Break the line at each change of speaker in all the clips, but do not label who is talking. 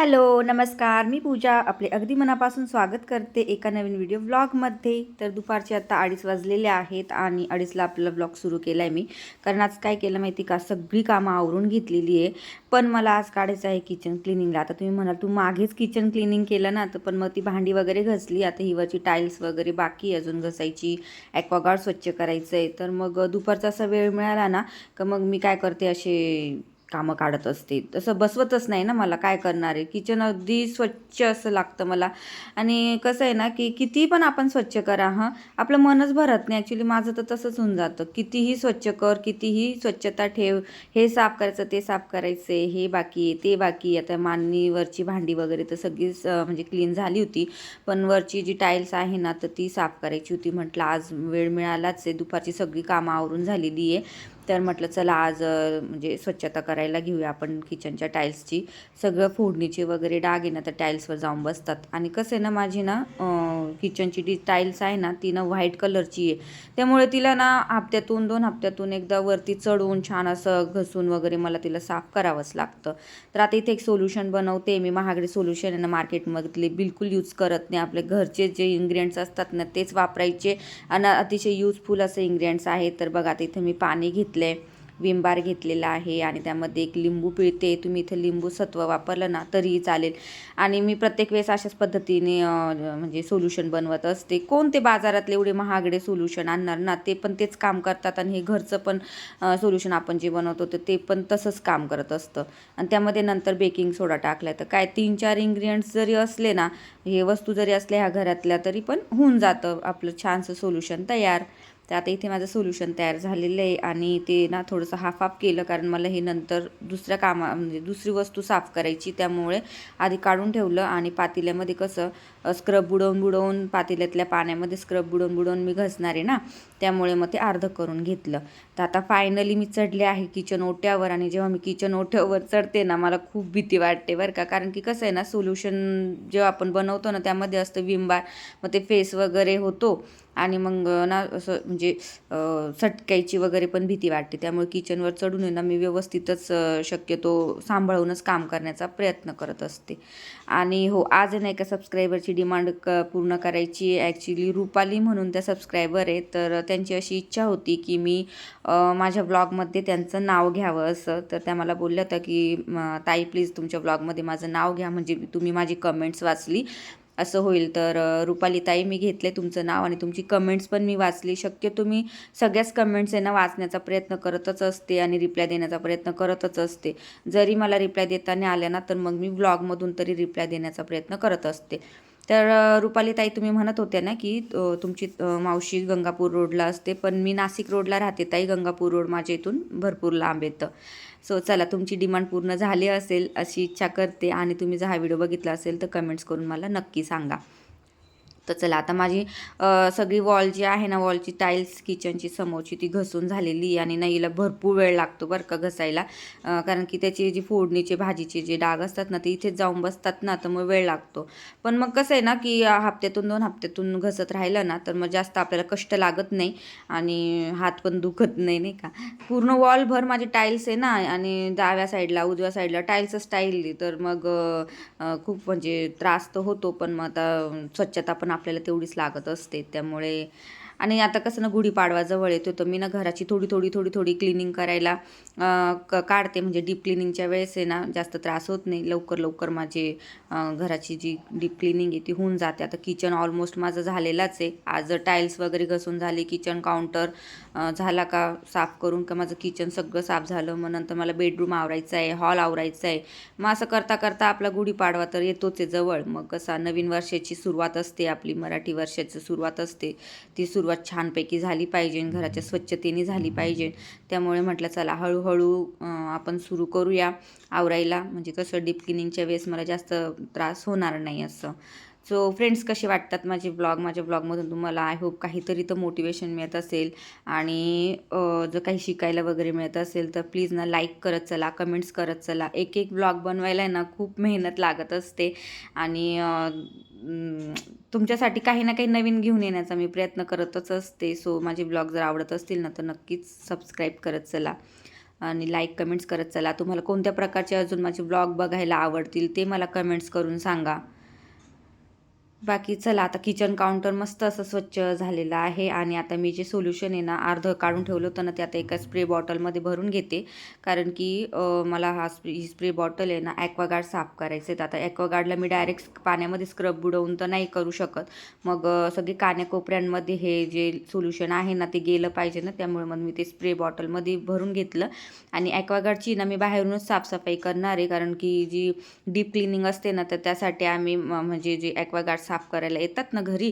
Hello नमस्कार. मी पूजा आपले अगदी मनापासून स्वागत करते एका नवीन व्हिडिओ व्लॉगमध्ये तर दुपारचे आता अडीच वाजलेले आहेत आणि अडीचला आपला ब्लॉग सुरू केला आहे मी. कारण आज काय केलं माहिती का? सगळी कामं आवरून घेतलेली आहे. पण मला आज काढायचं आहे किचन क्लिनिंगला आता तुम्ही म्हणाल तू मागेच किचन क्लिनिंग केलं ना? तर पण मग ती भांडी वगैरे घसली. आता हिवरची टाईल्स वगैरे बाकी अजून घसायची ॲक्वागार्ड स्वच्छ करायचं आहे तर मग दुपारचा असा वेळ मिळाला ना का मग मी काय करते असे कामं काढत असते तसं बसवतच नाही ना मला. काय करणार आहे? किचन अगदी स्वच्छ असं लागतं मला. आणि कसं आहे ना की किती पण आपण स्वच्छ करा हां. आपलं मनच भरत नाही. ॲक्च्युली माझं तर तसंच होऊन जातं. कितीही स्वच्छ कर कितीही स्वच्छता ठेव. हे साफ करायचं ते साफ करायचे. हे बाकी आहे ते बाकी आहे. आता मानवीवरची भांडी वगैरे तर सगळीच म्हणजे क्लीन झाली होती. पण वरची जी टाईल्स आहे ना तर ती साफ करायची होती. म्हटलं आज वेळ मिळालाच आहे. दुपारची सगळी कामं आवरून झालेली आहे. तर म्हटलं चला आज म्हणजे स्वच्छता करायला घेऊया आपण किचनच्या टाईल्सची. सगळं फोडणीचे वगैरे डाग आहे ना तर टाईल्सवर जाऊन बसतात. आणि कसं आहे ना माझी ना किचनची जी टाईल्स आहे ना ती ना व्हाईट कलरची आहे. त्यामुळे तिला ना हप्त्यातून दोन हप्त्यातून एकदा वरती चढवून छान असं घसून वगैरे मला तिला साफ करावंच लागतं. तर आता इथे एक सोल्युशन बनवते. मी महागडे सोल्युशन आहे ना मार्केटमधले बिलकुल यूज करत नाही. आपले घरचे जे इन्ग्रेडियंट्स असतात ना तेच वापरायचे. आणि अतिशय यूजफुल असे इन्ग्रेडियंट्स आहेत. तर बघा आता इथे मी पाणी घेतलं आहे विम बार घेतलेला आहे आणि त्यामध्ये एक लिंबू पिळते. तुम्ही इथे लिंबू सत्व वापरलं ना तरीही चालेल. आणि मी प्रत्येक वेळेस अशाच पद्धतीने म्हणजे सोल्युशन बनवत असते. कोणते बाजारातले एवढे महागडे सोल्युशन आणणार ना ते पण तेच काम करतात आणि हे घरचं पण सोल्युशन आपण जे बनवतो तर ते पण तसंच काम करत असतं. आणि त्यामध्ये नंतर बेकिंग सोडा टाकला तर काय तीन चार इंग्रिडियंट्स जरी असले ना हे वस्तू जरी असल्या ह्या घरातल्या तरी पण होऊन जातं आपलं छानसं सोल्युशन तयार. तर आता इथे माझं सोल्युशन तयार झालेलं आहे आणि ते ना थोडंसं हाफ हाफ केलं कारण मला हे नंतर दुसऱ्या कामा म्हणजे दुसरी वस्तू साफ करायची त्यामुळे आधी काढून ठेवलं आणि पातेल्यामध्ये कसं स्क्रब बुडवून बुडवून पातेल्यातल्या पाण्यामध्ये स्क्रब बुडवून बुडवून मी घसणार आहे ना त्यामुळे मग ते अर्ध करून घेतलं. तर आता फायनली मी चढले आहे किचन ओट्यावर आणि जेव्हा मी किचन ओट्यावर चढते ना मला खूप भीती वाटते बरं का. कारण की कसं आहे ना सोल्युशन जेव्हा आपण बनवतो ना त्यामध्ये असतं विम बार मग ते फेस वगैरे होतो. आणि मग ना असं म्हणजे सटकायची वगैरे पण भीती वाटते. त्यामुळे किचनवर चढून आहे ना मी व्यवस्थितच शक्यतो सांभाळूनच काम करण्याचा प्रयत्न करत असते. आणि हो आज नाही का सबस्क्रायबरची डिमांड क पूर्ण करायची ॲक्च्युली रुपाली म्हणून त्या सबस्क्रायबर आहे. तर त्यांची अशी इच्छा होती की मी माझ्या ब्लॉगमध्ये त्यांचं नाव घ्यावं असं. तर त्या मला बोलल्या होत्या की ताई प्लीज तुमच्या ब्लॉगमध्ये माझं नाव घ्या. म्हणजे तुम्ही माझी कमेंट्स वाचली. असं होईल तर रुपालीताई मी घेतले तुमचं नाव आणि तुमची कमेंट्स पण मी वाचली. शक्य तुम्ही सगळ्याच कमेंट्स आहे ना वाचण्याचा प्रयत्न करतच असते आणि रिप्लाय देण्याचा प्रयत्न करतच असते. जरी मला रिप्लाय देताना आल्या ना तर मग मी ब्लॉगमधून तरी रिप्लाय देण्याचा प्रयत्न करत असते. तर रुपालीताई तुम्ही म्हणत होत्या ना की तुमची मावशी गंगापूर रोडला असते पण मी नाशिक रोडला राहते. ताई गंगापूर रोड माझ्या इथून भरपूर लांब येतं. सो चला तुमची डिमांड पूर्ण झाली असेल अशी इच्छा करते आणि तुम्ही जर हा व्हिडिओ बघितला असेल तर कमेंट्स करून मला नक्की सांगा. तर चला आता माझी सगळी वॉल जी आहे ना वॉलची टाईल्स किचनची समोरची ती घसून झालेली आणि नाहीला भरपूर वेळ लागतो बरं का घसायला. कारण की त्याची जी फोडणीचे भाजीचे जे डाग असतात ना ते इथेच जाऊन बसतात ना तर मग वेळ लागतो. पण मग कसं आहे ना की हप्त्यातून दोन हप्त्यातून घसत राहिलं ना तर मग जास्त आपल्याला कष्ट लागत नाही आणि हात पण दुखत नाही नाही का? पूर्ण वॉलभर माझे टाईल्स आहे ना आणि डाव्या साईडला उजव्या साईडला टाईल्सच टाईल तर मग खूप म्हणजे त्रास तर होतो पण मग आता स्वच्छता पण आपल्याला तेवढीच लागत असते. त्यामुळे आणि आता कसं ना गुढीपाडवा जवळ येतो तर मी ना घराची थोडी थोडी थोडी थोडी क्लिनिंग करायला क काढते. म्हणजे डीप क्लिनिंगच्या वेळेस आहे ना जास्त त्रास होत नाही. लवकर लवकर माझे घराची जी डीप क्लिनिंग आहे ती होऊन जाते. आता किचन ऑलमोस्ट माझं झालेलाच आहे. आज टाईल्स वगैरे घसून झाले किचन काउंटर झाला का साफ करून का माझं किचन सगळं साफ झालं मग नंतर मला बेडरूम आवरायचं आहे हॉल आवरायचं आहे. मग असं करता करता आपला गुढीपाडवा तर येतोच आहे जवळ. मग कसा नवीन वर्षाची सुरुवात असते आपली मराठी वर्षाची सुरुवात असते ती सुरुवात छानपैकी झाली पाहिजे घराच्या स्वच्छतेने झाली पाहिजे. त्यामुळे म्हटलं चला हळूहळू आपण सुरू करूया आवरायला. म्हणजे कसं डीप क्लिनिंगच्या वेळेस मला जास्त त्रास होणार नाही असं. सो फ्रेंड्स कसे वाटतात माझे ब्लॉग माझ्या ब्लॉगमधून तुम्हाला आय होप काहीतरी तर मोटिवेशन मिळत असेल. आणि जर काही शिकायला वगैरे मिळत असेल तर प्लीज ना लाईक करत चला कमेंट्स करत चला. एक एक ब्लॉग बनवायला आहे ना खूप मेहनत लागत असते. आणि तुमच्यासाठी काही ना काही नवीन घेऊन येण्याचा मी प्रयत्न करतच असते. सो माझे ब्लॉग जर आवडत असतील ना तर नक्कीच सबस्क्राईब करत चला. आणि लाईक कमेंट्स करत चला. तुम्हाला कोणत्या प्रकारचे अजून माझे ब्लॉग बघायला आवडतील ते मला कमेंट्स करून सांगा. बाकी चला आता किचन काउंटर मस्त असं स्वच्छ झालेलं आहे. आणि आता मी जे सोल्युशन आहे ना अर्धं काढून ठेवलं होतं ना ते आता एका स्प्रे बॉटलमध्ये भरून घेते. कारण की मला हा स्प्रे ही स्प्रे बॉटल आहे ना ॲक्वागार्ड साफ करायचं आहे तर आता ॲक्वागार्डला मी डायरेक्ट पाण्यामध्ये स्क्रब बुडवून तर नाही करू शकत. मग सगळी सगळे कान्याकोपऱ्यांमध्ये हे जे सोल्युशन आहे ना ते गेलं पाहिजे ना त्यामुळे मग मी ते स्प्रे बॉटलमध्ये भरून घेतलं. आणि ॲक्वागार्डची ना मी बाहेरूनच साफसफाई करणार आहे. कारण की जी डीप क्लिनिंग असते ना तर त्यासाठी आम्ही म- म्हणजे जे ॲक्वागार्ड साफ करायला येतात ना घरी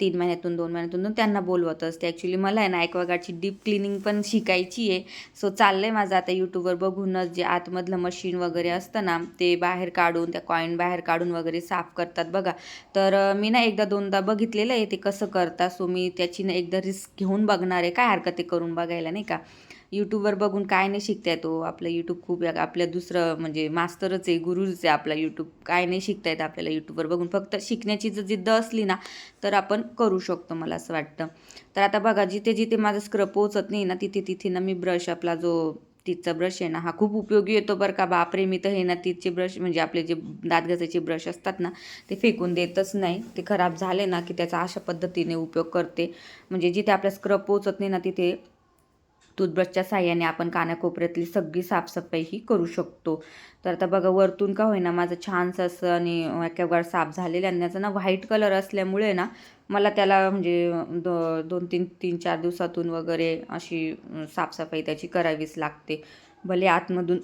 तीन महिन्यातून दोन महिन्यातून दोन त्यांना बोलवत असते. ॲक्च्युली मला आहे ना ॲक्वागार्डची डीप क्लिनिंग पण शिकायची आहे. सो चाललं आहे माझं आता यूट्यूबवर बघूनच जे आतमधलं मशीन वगैरे असतं ना ते बाहेर काढून त्या कॉईन बाहेर काढून वगैरे साफ करतात बघा. तर मी ना एकदा दोनदा बघितलेलं आहे ते कसं करता. सो मी त्याची ना एकदा रिस्क घेऊन बघणार आहे. काय हरकत आहे करून बघायला नाही का? यूट्यूबवर बघून काय नाही शिकता येतो आपलं यूट्यूब खूप आपल्या दुसरं म्हणजे मास्तरच आहे गुरुच आहे आपला यूट्यूब. काय नाही शिकता येतं आपल्याला यूट्यूबवर बघून. फक्त शिकण्याची जर जिद्द असली ना तर आपण करू शकतो मला असं वाटतं. तर आता बघा जिथे जिथे माझं स्क्रब पोचत नाही ना तिथे तिथे ना मी ब्रश आपला जो तिथचा ब्रश आहे ना हा खूप उपयोगी येतो बरं का. बापरे मी तर हे ना तिथचे ब्रश म्हणजे आपले जे दात घासायचे ब्रश असतात ना ते फेकून देतच नाही. ते खराब झाले ना की त्याचा अशा पद्धतीने उपयोग करते. म्हणजे जिथे आपल्या स्क्रब पोचत नाही ना तिथे टूथब्रशच्या साह्याने आपण कानाकोपऱ्यातली सगळी साफसफाईही करू शकतो. तर आता बघा वरतून का होईना माझं छानसं असं आणि ॲक्वागार्ड साफ झालेलं आणि त्याचा ना व्हाईट कलर असल्यामुळे ना मला त्याला म्हणजे दो दोन तीन तीन चार दिवसातून वगैरे अशी साफसफाई त्याची करावीच लागते. भले आतमधून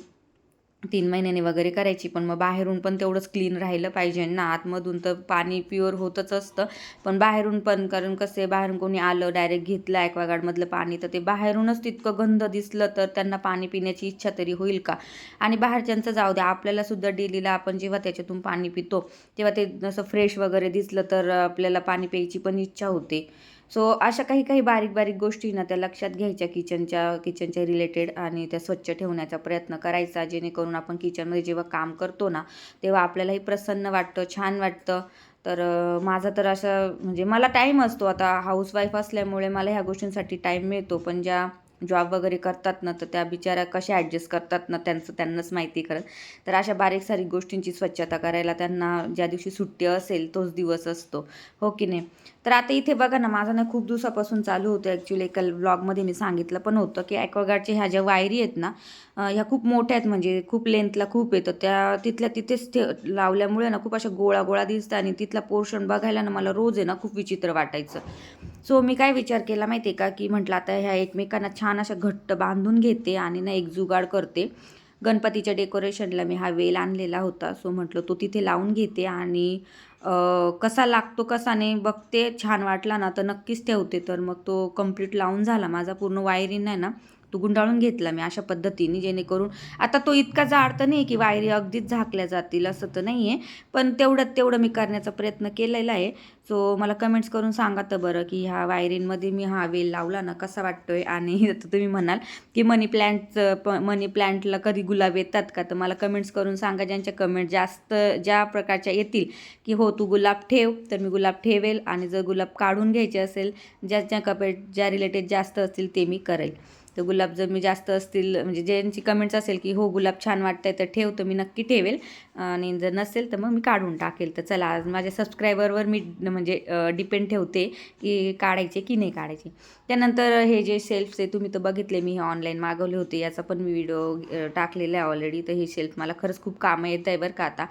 तीन महिन्याने वगैरे करायची पण मग बाहेरून पण तेवढंच क्लीन राहिलं पाहिजे ना. आतमधून तर पाणी प्युअर होतच असतं. पण बाहेरून पण कारण कसं आहे बाहेरून कोणी आलं डायरेक्ट घेतलं ॲक्वागार्डमधलं पाणी तर ते बाहेरूनच तितकं गंध दिसलं तर त्यांना पाणी पिण्याची इच्छा तरी होईल का? आणि बाहेरच्यांचं जाऊ द्या आपल्यालासुद्धा डेलीला आपण जेव्हा त्याच्यातून पाणी पितो तेव्हा ते असं फ्रेश वगैरे दिसलं तर आपल्याला पाणी प्यायची पण इच्छा होते. सो अशा काही काही बारीक बारीक गोष्टी ना त्या लक्षात घ्यायच्या किचनच्या किचनच्या रिलेटेड आणि त्या स्वच्छ ठेवण्याचा प्रयत्न करायचा जेणेकरून आपण किचनमध्ये जेव्हा काम करतो ना तेव्हा आपल्यालाही प्रसन्न वाटतं छान वाटतं. तर माझा तर असं म्हणजे मला टाईम असतो. आता हाऊसवाईफ असल्यामुळे मला ह्या गोष्टींसाठी टाईम मिळतो. पण ज्या जॉब वगैरे करतात ना तर त्या बिचाऱ्या कशा ॲडजस्ट करतात ना त्यांचं त्यांनाच माहिती करत तर अशा बारीक सारीक गोष्टींची स्वच्छता करायला त्यांना ज्या दिवशी सुट्टी असेल तोच दिवस असतो. हो की नाही? तर आता इथे बघा ना माझं ना खूप दिवसापासून चालू होतं ॲक्च्युली एका ब्लॉगमध्ये मी सांगितलं पण होतं की ॲक्वागार्डच्या ह्या ज्या वायरी आहेत ना ह्या खूप मोठ्या आहेत म्हणजे खूप लेंथला खूप येतं. त्या तिथल्या तिथेच ठे लावल्यामुळे ना खूप अशा गोळा गोळा दिसतं आणि तिथला पोर्शन बघायला ना मला रोज आहे ना खूप विचित्र वाटायचं. सो मी काय विचार केला माहिती आहे का? की म्हटलं आता ह्या एकमेकांना छान अशा घट्ट बांधून घेते आणि ना एक जुगाड करते. गणपतीच्या डेकोरेशनला मी हा वेल आणलेला होता. सो म्हटलं तो तिथे लावून घेते आणि कसा लागतो कसा नाही बघते छान वाटला ना तर नक्कीच ठेवते. तर मग तो कंप्लीट लावून झाला. माझा पूर्ण वायरिंग आहे ना तो गुंडाळून घेतला मी अशा पद्धतीने जेणेकरून आता तो इतका जाड तर नाही की वायरी अगदीच झाकल्या जातील असं तर नाही आहे पण तेवढ्यात तेवढं मी करण्याचा प्रयत्न केलेला आहे. सो मला कमेंट्स करून सांगा तर बरं की ह्या वायरींमध्ये मी हा वेल लावला ना कसा वाटतोय? आणि तुम्ही म्हणाल की मनी प्लॅन्टचं प मनी प्लॅन्टला कधी गुलाब येतात का? तर मला कमेंट्स करून सांगा. ज्यांच्या कमेंट जास्त ज्या प्रकारच्या येतील की हो तू गुलाब ठेव तर मी गुलाब ठेवेल. आणि जर गुलाब काढून घ्यायचे असेल ज्याच्या कमेंट ज्या रिलेटेड जास्त असतील ते मी करेल. तर गुलाब जर मी जास्त असतील म्हणजे ज्यांची कमेंट्स असेल की हो गुलाब छान वाटतंय तर ठेव तर मी नक्की ठेवेल. आणि जर नसेल तर मग मी काढून टाकेल. तर चला आज माझ्या सबस्क्रायबरवर मी म्हणजे डिपेंड ठेवते की काढायचे की नाही काढायचे. त्यानंतर हे जे शेल्फ्स आहे तुम्ही तर बघितले मी हे ऑनलाईन मागवले होते याचा पण मी व्हिडिओ टाकलेला आहे ऑलरेडी तर हे शेल्फ मला खरंच खूप कामं येत आहे बरं का आता.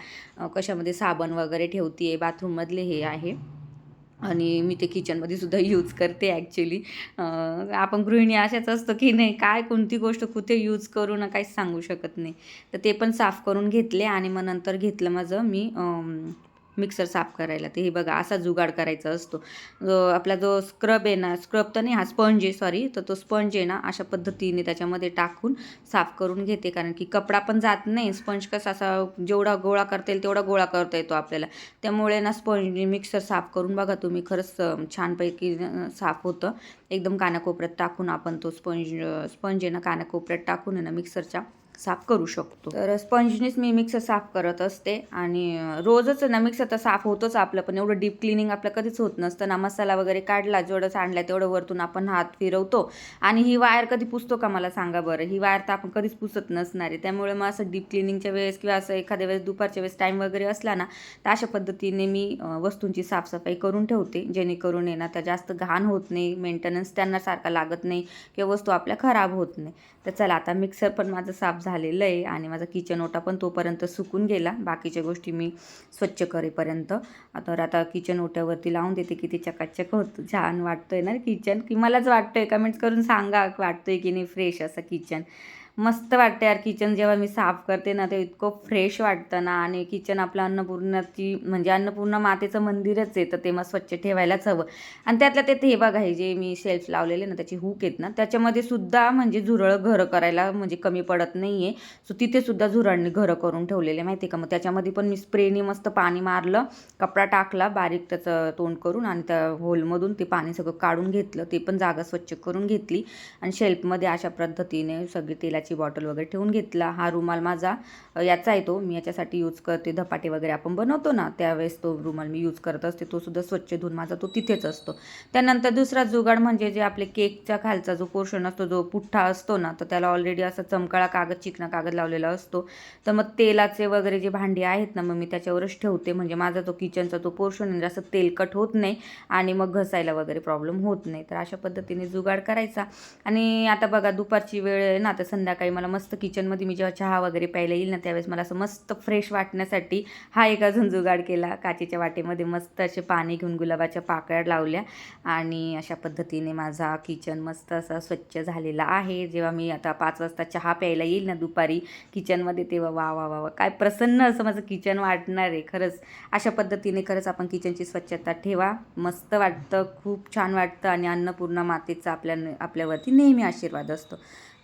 कशामध्ये साबण वगैरे ठेवते आहे बाथरूममधले हे आहे. आणि मी ते किचनमध्ये सुद्धा यूज करते ॲक्च्युली आपण गृहिणी अशाच असतो की नाही काय कोणती गोष्ट कुठे यूज करू ना काहीच सांगू शकत नाही. तर ते पण साफ करून घेतले आणि मग नंतर घेतलं माझं मी मिक्सर साफ करायला. ते हे बघा असा जुगाड करायचा असतो. आपला जो स्क्रब आहे ना स्क्रब तर नाही हा स्पंज आहे सॉरी तर तो स्पंज आहे ना अशा पद्धतीने त्याच्यामध्ये टाकून साफ करून घेते. कारण की कपडा पण जात नाही. स्पंज कसा असा जेवढा गोळा करता येईल तेवढा गोळा करता येतो आपल्याला. त्यामुळे ना स्पंज मिक्सर साफ करून बघा तुम्ही. खरंच छानपैकी साफ होतं. एकदम कानाकोपऱ्यात टाकून आपण तो स्पंज स्पंज आहे ना कानाकोपऱ्यात टाकून आहे ना मिक्सरच्या साफ करू शकतो. तर स्पंजनीच मी मिक्सर साफ करत असते आणि रोजच ना मिक्सर तर साफ होतोच आपलं पण एवढं डीप क्लिनिंग आपलं कधीच होत नसतं. ना मसाला वगैरे काढला जेवढं सांडला तेवढं वरतून आपण हात फिरवतो. आणि ही वायर कधी पुसतो का मला सांगा बरं? ही वायर तर आपण कधीच पुसत नसणार आहे. त्यामुळे मग असं डीप क्लिनिंगच्या वेळेस किंवा असं एखाद्या वेळेस दुपारच्या वेळेस टाईम वगैरे असला ना तर अशा पद्धतीने मी वस्तूंची साफसफाई करून ठेवते. जेणेकरून आहे ना त्या जास्त घाण होत नाही मेंटेनन्स त्यांना सारखा लागत नाही किंवा वस्तू आपल्या खराब होत नाही. तर चला आता मिक्सर पण माझं साफ झालेलं आहे आणि माझा किचन ओटा पण तोपर्यंत सुकून गेला. बाकीच्या गोष्टी मी स्वच्छ करेपर्यंत. तर आता किचन ओट्यावरती लावून देते किती चकाचक होतं. छान वाटतंय ना किचन की मलाच वाटतंय. कमेंट्स करून सांगा वाटतंय की नाही फ्रेश असं किचन मस्त वाटते यार किचन जेव्हा मी साफ करते ना ते इतकं फ्रेश वाटतं ना. आणि किचन आपलं अन्नपूर्णाची म्हणजे अन्नपूर्ण मातेचं मंदिरच आहे तर ते मग स्वच्छ ठेवायलाच हवं. आणि त्यातल्या त्यात हे बघा हे जे मी शेल्फ लावलेले ना त्याची हुक आहेत ना त्याच्यामध्ये सुद्धा म्हणजे झुरळं घरं करायला म्हणजे कमी पडत नाही आहे सो तिथे सुद्धा झुरळांनी घरं करून ठेवलेले माहिती आहे का? मग त्याच्यामध्ये पण मी स्प्रेने मस्त पाणी मारलं कपडा टाकला बारीक त्याचं तोंड करून आणि त्या होलमधून ते पाणी सगळं काढून घेतलं. ते पण जागा स्वच्छ करून घेतली. आणि शेल्फमध्ये अशा पद्धतीने सगळी तेलाची बॉटल वगैरे ठेवून घेतला. हा रुमाल माझा याचा आहे तो. मी याच्यासाठी यूज करते. धपाटे वगैरे आपण बनवतो ना त्यावेळेस तो रुमाल मी यूज करत असते. तो सुद्धा स्वच्छ धुवून माझा तो तिथेच असतो. त्यानंतर दुसरा जुगाड म्हणजे जे आपले केकचा खालचा जो पोर्शन असतो जो पुठ्ठा असतो ना तर त्याला ऑलरेडी असा चमकाळा कागद चिकना कागद लावलेला असतो. तर मग तेलाचे वगैरे जे भांडी आहेत ना मग मी त्याच्यावरच ठेवते. म्हणजे माझा तो किचनचा तो पोर्शन म्हणजे असं तेलकट होत नाही आणि मग घसायला वगैरे प्रॉब्लेम होत नाही. तर अशा पद्धतीने जुगाड करायचा. आणि आता बघा दुपारची वेळ आहे ना तर संध्याकाळी मला मस्त किचनमध्ये मी जेव्हा चहा वगैरे प्यायला येईल ना त्यावेळेस मला असं मस्त फ्रेश वाटण्यासाठी हा एक झुंजुगाड जुगाड केला. काचेच्या वाटेमध्ये मस्त असे पाणी घेऊन गुलाबाच्या पाकळ्या लावल्या आणि अशा पद्धतीने माझा किचन मस्त असा स्वच्छ झालेला आहे. जेव्हा मी आता पाच वाजता चहा प्यायला येईल ना दुपारी किचनमध्ये तेव्हा वा वा वा वा काय प्रसन्न असं माझं किचन वाटणार आहे खरंच. अशा पद्धतीने खरंच आपण किचनची स्वच्छता ठेवा. मस्त वाटतं खूप छान वाटतं आणि अन्नपूर्णा मातेचा आपल्या आपल्यावरती नेहमी आशीर्वाद असतो.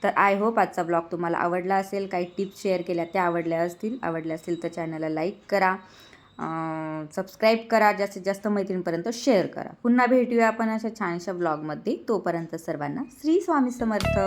तर आय होप आजचा ब्लॉग तुम्हाला आवडला असेल काही टिप्स शेअर केल्या त्या आवडल्या असतील आवडल्या असतील तर चॅनलला लाईक करा सबस्क्राईब करा जास्तीत जास्त मैत्रिणीपर्यंत शेअर करा. पुन्हा भेटूया आपण अशा छानशा ब्लॉगमध्ये. तोपर्यंत सर्वांना श्री स्वामी समर्थ.